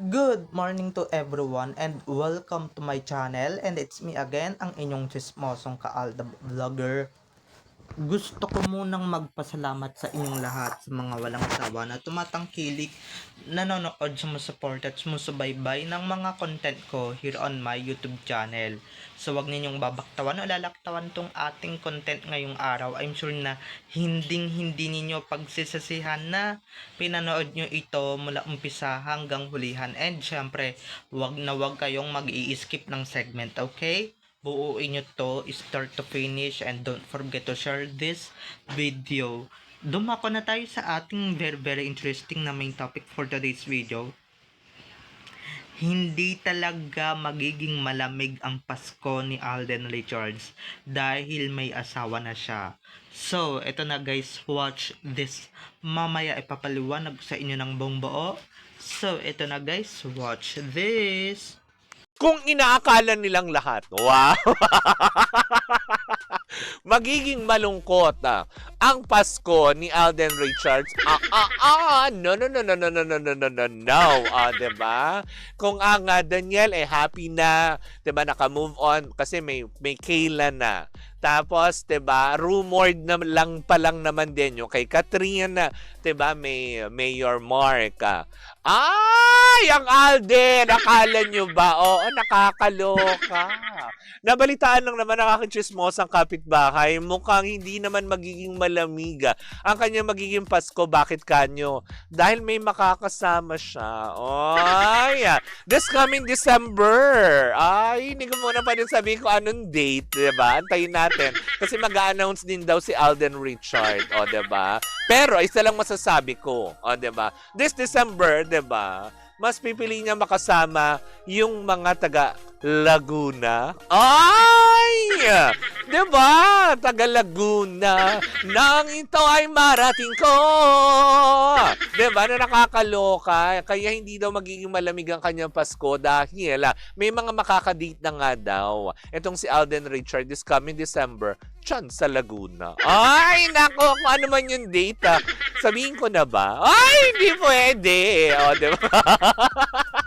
Good morning to everyone and welcome to my channel and it's me again, ang inyong chismosong kaalda vlogger. Gusto ko munang magpasalamat sa inyong lahat sa mga walang sawa na tumatangkilik, nanonood, sumusupport at sumusubaybay ng mga content ko here on my YouTube channel. So wag ninyong babaktawan o lalaktawan tong ating content ngayong araw. I'm sure na hinding hindi ninyo pagsisasihan na pinanood nyo ito mula umpisa hanggang hulihan. And syempre, wag na wag kayong mag skip ng segment, okay? Buuin nyo to start to finish and don't forget to share this video. Dumako na tayo sa ating very very interesting na main topic for today's video. Hindi talaga magiging malamig ang Pasko ni Alden Richards dahil may asawa na siya. So, eto na guys, watch this. Mamaya ipapaliwanag sa inyo ng buong buo. So, eto na guys, watch this. Kung inaakala nilang lahat, wow, magiging malungkot ah, ang Pasko ni Alden Richards. Ah, ah, ah, no, no, no, no, no, no, no, no, no, no, no, ah, diba? Kung ang ah, Daniel ay happy na, diba, naka-move on kasi may, may Kayla na. Tapos, 'di ba, rumored na lang pa lang naman din yung kay Katrina, 'di ba, may Mayor Mark. ah. Ay, ang Alden, akala nyo ba? Oo, nakakaloka. Nabalitaan lang naman ang aking chismosang kapitbahay, mukhang hindi naman magiging malamiga ang kanyang magiging Pasko. Bakit kanyo? Dahil may makakasama siya. Ay, ah, this coming December. Ay, hindi ko muna pa din sabihin ko anong date, ba? Antayin natin. Kasi mag-a-announce din daw si Alden Richard, o 'di ba? Pero isa lang masasabi ko, o 'di ba? This December, 'di ba? Mas pipili niya makasama yung mga taga Laguna. Ay! 'Di ba? Taga Laguna. Nang ito ay marating ko. 'Di ba? Na nakakaloka. Kaya hindi daw magiging malamig ang kanyang Pasko dahil ah, may mga makakadate na nga daw. Itong si Alden Richard this coming December, Diyan sa Laguna. Ay, nako, kung ano man yung date, ah. Sabihin ko na ba? Ay, hindi pwede. O, di ba?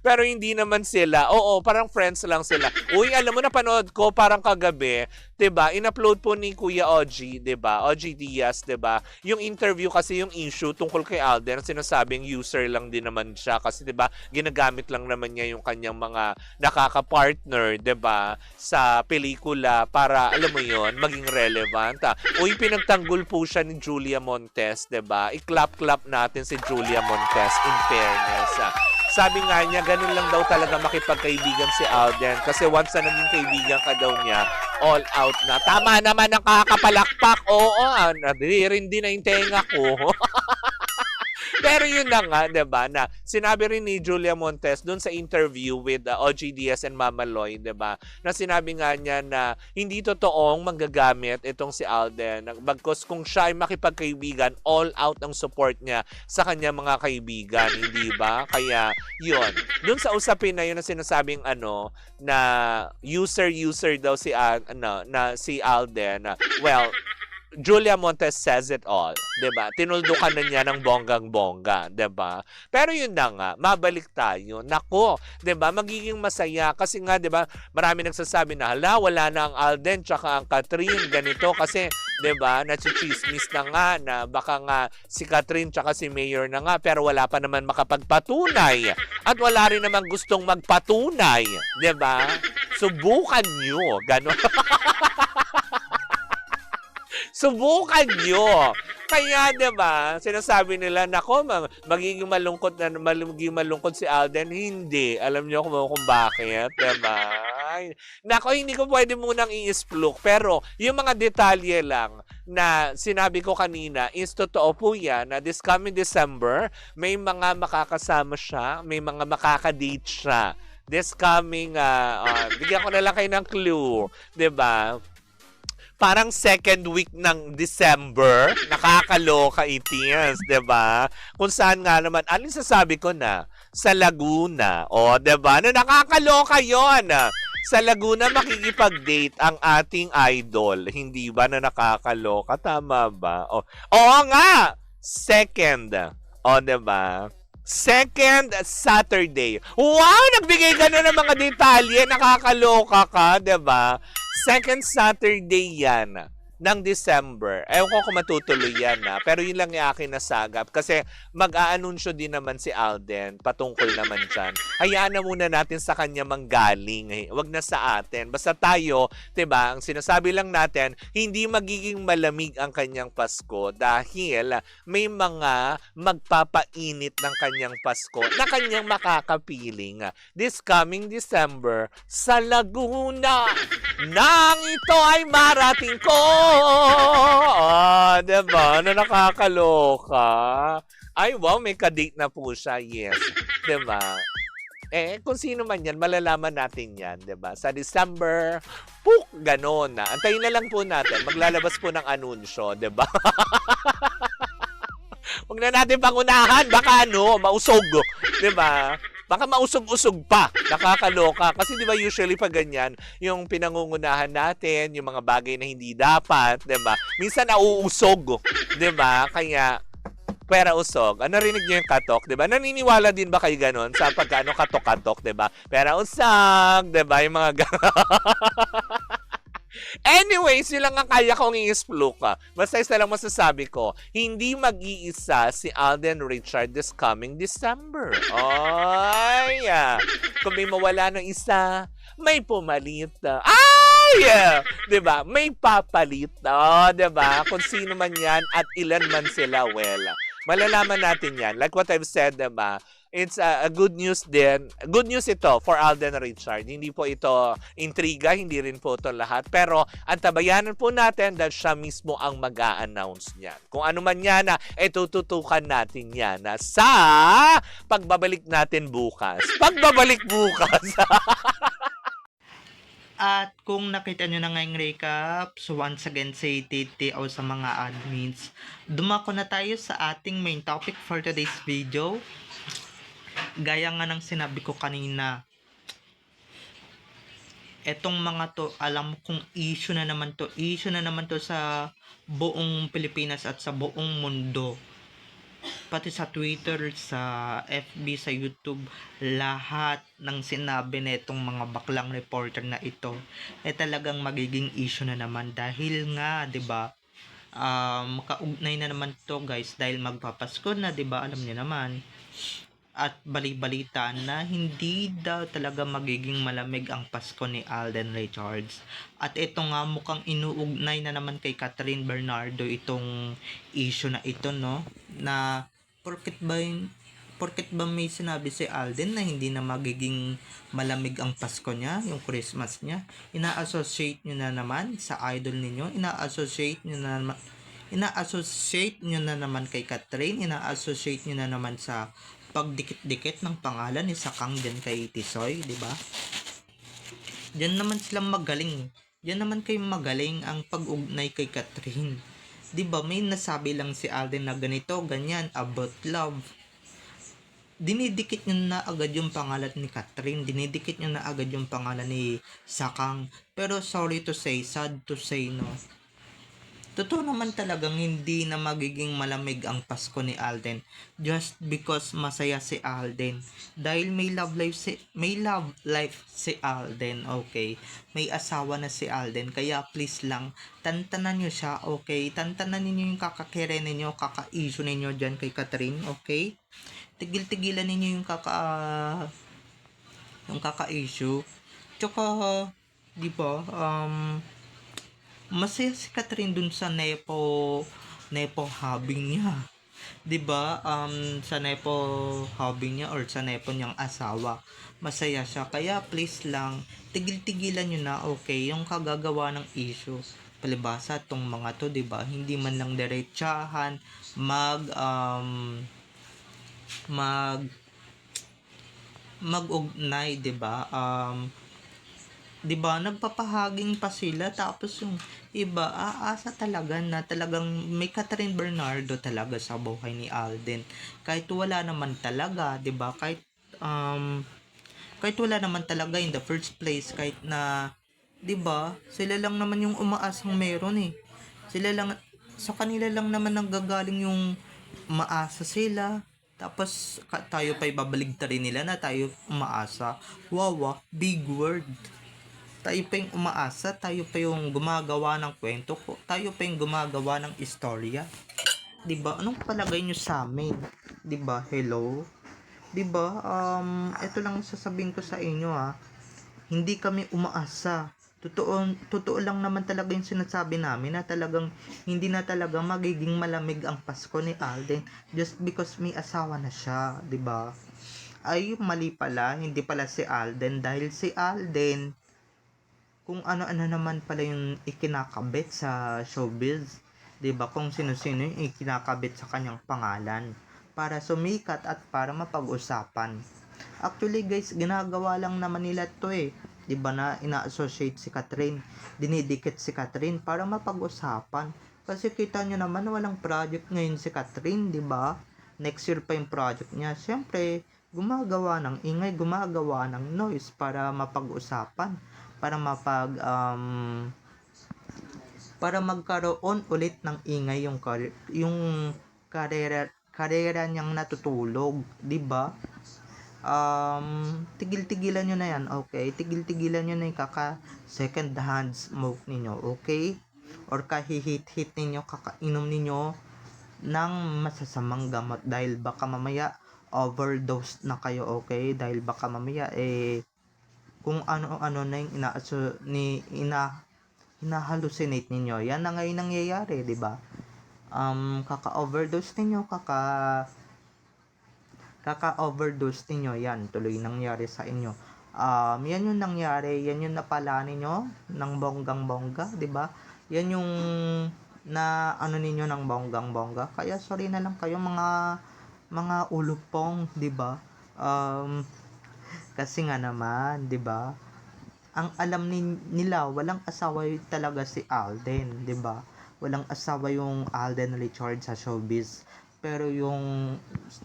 Pero hindi naman sila. Oo, parang friends lang sila. Uy, alam mo, napanood ko parang kagabi, 'di ba? In-upload po ni Kuya OG, 'di ba? OG Diaz, 'di ba? Yung interview kasi yung issue tungkol kay Alden, sinasabing user lang din naman siya kasi 'di ba? Ginagamit lang naman niya yung kanyang mga nakaka-partner, 'di ba? Sa pelikula para alam mo 'yon, maging relevant. Ah. Uy, pinagtanggol po siya ni Julia Montes, 'di ba? I-clap-clap natin si Julia Montes in fairness. Ah. Sabi nga niya, ganun lang daw talaga makipagkaibigan si Alden. Kasi once na naging kaibigan ka daw niya, all out na. Tama naman ang kakapalakpak. Oo, ah, nadirindi na yung tenga ko. Pero yun na nga, 'di ba? Na sinabi rin ni Julia Montes doon sa interview with uh, OG Diaz and Mama Loy, 'di ba? Na sinabi nga niya na hindi totoong manggagamit itong si Alden. Bagkos kung siya ay makipagkaibigan, all out ang support niya sa kanya mga kaibigan, hindi ba? Kaya yun. Doon sa usapin na yun na sinasabing ano na user user daw si Al- ano na si Alden. well, Julia Montes says it all, 'di ba? Tinuldukan na niya ng bonggang-bongga, 'di ba? Pero yun na nga, mabalik tayo. Nako, 'di ba? Magiging masaya kasi nga 'di ba? Marami nagsasabi na hala, wala na ang Alden tsaka ang Catherine ganito kasi 'di ba? Nachichismis na nga na baka nga si Catherine tsaka si Mayor na nga pero wala pa naman makapagpatunay. At wala rin naman gustong magpatunay, 'di ba? Subukan niyo, gano'n. Subukan nyo. Kaya, di ba, sinasabi nila, nako, ma- magiging malungkot na magiging malungkot si Alden. Hindi. Alam niyo kung, kung bakit, di ba? Ay, Nako, hindi ko pwede munang i-explore. Pero, yung mga detalye lang na sinabi ko kanina is totoo po yan na this coming December, may mga makakasama siya, may mga makakadate siya. This coming, uh, uh, bigyan ko na lang kayo ng clue, di ba? Parang second week ng December, nakakaloka it 'di ba? Kung saan nga naman, alin sasabi ko na sa Laguna. O, 'di ba? Na nakakaloka 'yon. Sa Laguna makikipag-date ang ating idol. Hindi ba na nakakaloka? Tama ba? O, oo nga! Second. O, ba? Second Saturday. Wow! Nagbigay ka na ng mga detalye. Nakakaloka ka, ba? Second Saturday yan ng December. Ewan ko kung matutuloy yan na. Pero yun lang yung akin nasagap. Kasi mag-aanunsyo din naman si Alden patungkol naman dyan. Hayaan na muna natin sa kanya manggaling. Eh. Wag na sa atin. Basta tayo, ba ang sinasabi lang natin, hindi magiging malamig ang kanyang Pasko dahil may mga magpapainit ng kanyang Pasko na kanyang makakapiling this coming December sa Laguna nang ito ay marating ko. Ah, 'di ba? Na nakakaloka. Ay, wow, may kadate na po siya. Yes. 'Di ba? Eh, kung sino man yan, malalaman natin yan, 'di ba? Sa December, puk, ganon na. Antayin na lang po natin. Maglalabas po ng anunsyo, 'di ba? Huwag na natin pangunahan. Baka ano, mausog. 'Di ba? Baka mausog-usog pa. Nakakaloka. Kasi di ba usually pag ganyan, yung pinangungunahan natin, yung mga bagay na hindi dapat, di ba? Minsan nauusog. Di ba? Kaya, pera usog. Ano narinig niyo yung katok, 'di ba? Naniniwala din ba kayo ganon sa pagkano katok-katok, 'di ba? Pera usog, 'di ba? Yung mga yun lang ang kaya kong i-explore ka. Basta isa lang masasabi ko, hindi mag-iisa si Alden Richard this coming December. Ay! ah. Kung may mawala ng isa, may pumalit. Ay! ah. 'Di ba? May papalit. Oh, ba? Kung sino man 'yan at ilan man sila, well, malalaman natin 'yan. Like what I've said, ba? It's a, a good news din. Good news ito for Alden Richard. Hindi po ito intriga, hindi rin po ito lahat. Pero ang tabayanan po natin dahil siya mismo ang mag announce niyan. Kung ano man yan na, eh tututukan natin yan na sa pagbabalik natin bukas. Pagbabalik bukas. At kung nakita nyo na ngayong recap, so once again say titi o sa mga admins, dumako na tayo sa ating main topic for today's video. Gaya nga ng sinabi ko kanina, etong mga to, alam kong issue na naman to, issue na naman to sa buong Pilipinas at sa buong mundo. Pati sa Twitter, sa FB, sa YouTube, lahat ng sinabi netong mga baklang reporter na ito ay talagang magiging issue na naman dahil nga 'di ba um kaugnay na naman to guys dahil magpapasko na 'di ba alam niyo naman at bali-balita na hindi daw talaga magiging malamig ang Pasko ni Alden Richards. At ito nga mukhang inuugnay na naman kay Catherine Bernardo itong issue na ito no? Na porket ba yun- porket ba may sinabi si Alden na hindi na magiging malamig ang Pasko niya, yung Christmas niya, ina-associate nyo na naman sa idol ninyo, ina-associate nyo na naman ina-associate nyo na naman kay Catherine, ina-associate nyo na naman sa pagdikit-dikit ng pangalan ni Sakang din kay Tisoy, di ba? Diyan naman sila magaling. Diyan naman kay magaling ang pag-ugnay kay Catherine. 'Di ba may nasabi lang si Alden na ganito, ganyan about love. Dinidikit niya na agad yung pangalan ni Catherine, dinidikit niya na agad yung pangalan ni Sakang. Pero sorry to say, sad to say no. Totoo naman talagang hindi na magiging malamig ang Pasko ni Alden just because masaya si Alden. Dahil may love life si may love life si Alden, okay. May asawa na si Alden kaya please lang tantanan niyo siya, okay. Tantanan niyo yung kakakere ninyo, kaka-issue ninyo diyan kay Catherine, okay? Tigil-tigilan ninyo yung kaka yung kaka-issue. Tsaka, di ba, um, masaya si Catherine dun sa Nepo Nepo hobby niya. 'Di ba? Um sa Nepo hobby niya or sa Nepo niyang asawa. Masaya siya. Kaya please lang tigil-tigilan niyo na okay yung kagagawa ng issue. Palibasa tong mga to, 'di ba? Hindi man lang diretsahan mag um mag mag-ugnay, 'di ba? Um 'di ba nagpapahaging pa sila tapos yung iba aasa talaga na talagang may Catherine Bernardo talaga sa buhay ni Alden. Kahit wala naman talaga 'di ba kahit um kahit wala naman talaga in the first place kahit na 'di ba sila lang naman yung umaasang meron eh. Sila lang sa kanila lang naman nanggagaling yung maasa sila. Tapos tayo pa ibabaligtarin nila na tayo umaasa. Wow, ah, big word. Tayo pa yung umaasa, tayo pa yung gumagawa ng kwento ko, tayo pa yung gumagawa ng istorya. 'Di ba? Anong palagay nyo sa amin? 'Di ba? Hello. 'Di ba? Um, ito lang sasabihin ko sa inyo ah. Hindi kami umaasa. Totoo, totoo lang naman talaga yung sinasabi namin na talagang hindi na talaga magiging malamig ang Pasko ni Alden just because may asawa na siya, 'di ba? Ay, mali pala, hindi pala si Alden dahil si Alden kung ano-ano naman pala yung ikinakabit sa showbiz. 'Di ba Kung sino-sino yung ikinakabit sa kanyang pangalan para sumikat at para mapag-usapan. Actually guys, ginagawa lang naman nila to eh. 'Di ba na ina-associate si Catherine, dinidikit si Catherine para mapag-usapan. Kasi kita nyo naman walang project ngayon si Catherine, 'di ba? Next year pa yung project niya. Siyempre, gumagawa ng ingay, gumagawa ng noise para mapag-usapan, para mapag um, para magkaroon ulit ng ingay yung kar- yung karera karera niyang natutulog, 'di ba? Um, tigil-tigilan nyo na yan, okay? Tigil-tigilan nyo na yung kaka second hand smoke ninyo, okay? Or kahihit-hit ninyo, kakainom ninyo ng masasamang gamot dahil baka mamaya overdose na kayo, okay? Dahil baka mamaya eh kung ano-ano na yung ina ni ina hina-hallucinate ninyo. Yan na ngayon nangyayari, 'di ba? Um kaka-overdose ninyo, kaka kaka-overdose ninyo, yan tuloy nangyari sa inyo. Um yan yung nangyari, yan yung napala ninyo ng bonggang-bongga, 'di ba? Yan yung na ano ninyo ng bonggang-bongga. Kaya sorry na lang kayo mga mga ulupong, 'di ba? Um kasi nga naman, 'di ba? Ang alam ni, nila, walang asawa talaga si Alden, 'di ba? Walang asawa yung Alden Richard sa showbiz. Pero yung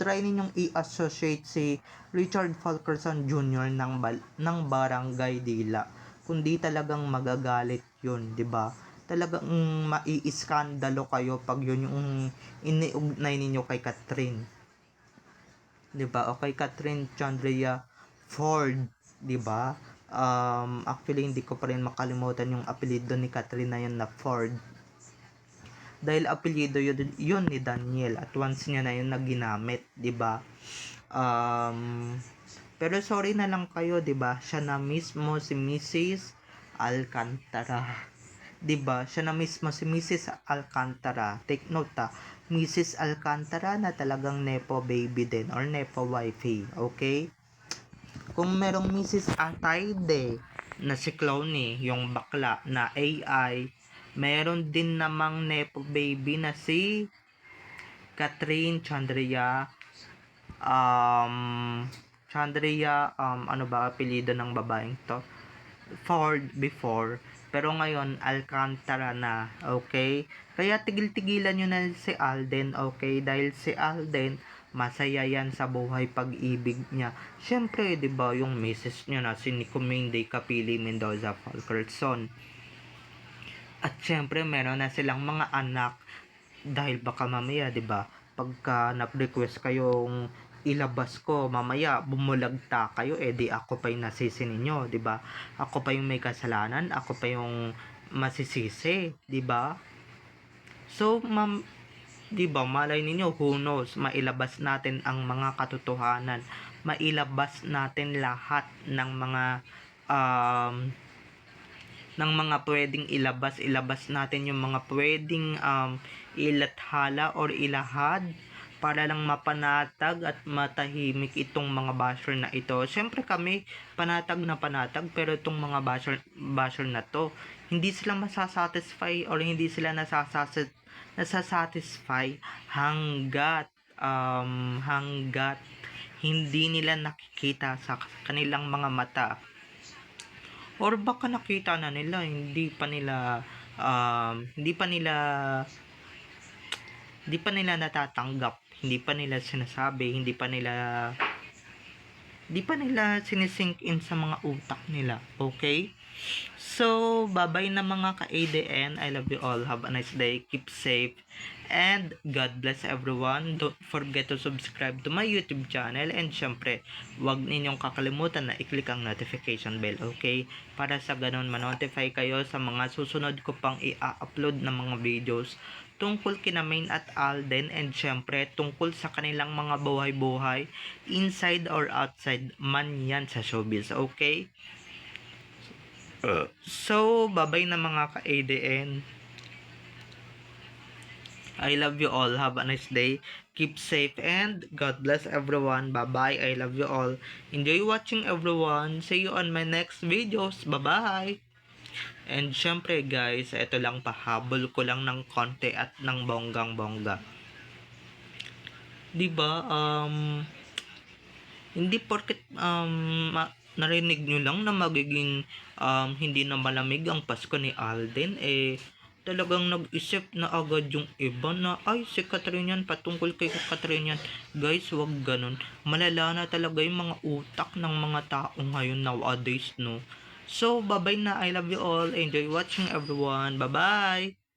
try ninyong i-associate si Richard Falkerson Jr. ng bal- ng Barangay Dila. Kundi talagang magagalit 'yun, 'di ba? Talagang mai-iskandalo kayo pag yun yung iniugnay ninyo kay Catherine. 'di ba? O kay Catherine Chandria Ford, 'di ba? Um, actually hindi ko pa rin makalimutan yung apelyido ni Catherine na yun na Ford. Dahil apelyido yun, yun ni Daniel at once niya na yun na ginamit, 'di ba? Um, pero sorry na lang kayo, 'di ba? Siya na mismo si Mrs. Alcantara. 'Di ba? Siya na mismo si Mrs. Alcantara. Take note ha. Mrs. Alcantara na talagang nepo baby din or nepo wifey, okay? Kung merong Mrs. Atayde na si Clowny, yung bakla na AI, meron din namang nepo baby na si Catherine Chandria um Chandria um ano ba apelyido ng babaeng to? Ford before. Pero ngayon Alcantara na okay? Kaya tigil-tigilan nyo na si Alden okay? Dahil si Alden masaya yan sa buhay pag-ibig niya. Syempre 'di ba yung misis niya na si Nico Minday Kapili Mendoza Falkerson at syempre meron na silang mga anak. Dahil baka mamaya 'di ba pagka nag-request kayong ilabas ko mamaya bumulagta kayo eh di ako pa yung nasisi ninyo 'di ba? Ako pa yung may kasalanan ako pa yung masisisi 'di ba? So ma'am 'di ba malay ninyo who knows mailabas natin ang mga katotohanan mailabas natin lahat ng mga um, ng mga pwedeng ilabas ilabas natin yung mga pwedeng um, ilathala or ilahad para lang mapanatag at matahimik itong mga basher na ito. Siyempre kami, panatag na panatag, pero itong mga basher, basher na to, hindi sila masasatisfy or hindi sila nasasasit, nasasatisfy hanggat um, hanggat hindi nila nakikita sa kanilang mga mata. Or baka nakita na nila hindi pa nila um, hindi pa nila hindi pa nila natatanggap. Hindi pa nila sinasabi hindi pa nila hindi pa nila sinisink in sa mga utak nila. Okay So, bye-bye na mga ka-ADN. I love you all. Have a nice day. Keep safe. And God bless everyone. Don't forget to subscribe to my YouTube channel. And syempre, huwag ninyong kakalimutan na i-click ang notification bell, okay? Para sa ganun, ma-notify kayo sa mga susunod ko pang i-upload na mga videos tungkol kina Main at Alden and syempre tungkol sa kanilang mga buhay-buhay inside or outside man yan sa showbiz, okay? So, babay na mga ka-ADN. I love you all. Have a nice day. Keep safe and God bless everyone. Bye-bye. I love you all. Enjoy watching everyone. See you on my next videos. Bye-bye. And syempre guys, ito lang pahabol ko lang ng konti at ng bonggang bongga. 'Di ba? Um hindi porket um narinig nyo lang na magiging um, hindi na malamig ang Pasko ni Alden eh talagang nag-isip na agad yung iba na ay si Catherine yan patungkol kay Catherine yan. Guys wag ganun. Malala na talaga yung mga utak ng mga tao ngayon nowadays no? So bye bye na. I love you all. Enjoy watching everyone. Bye bye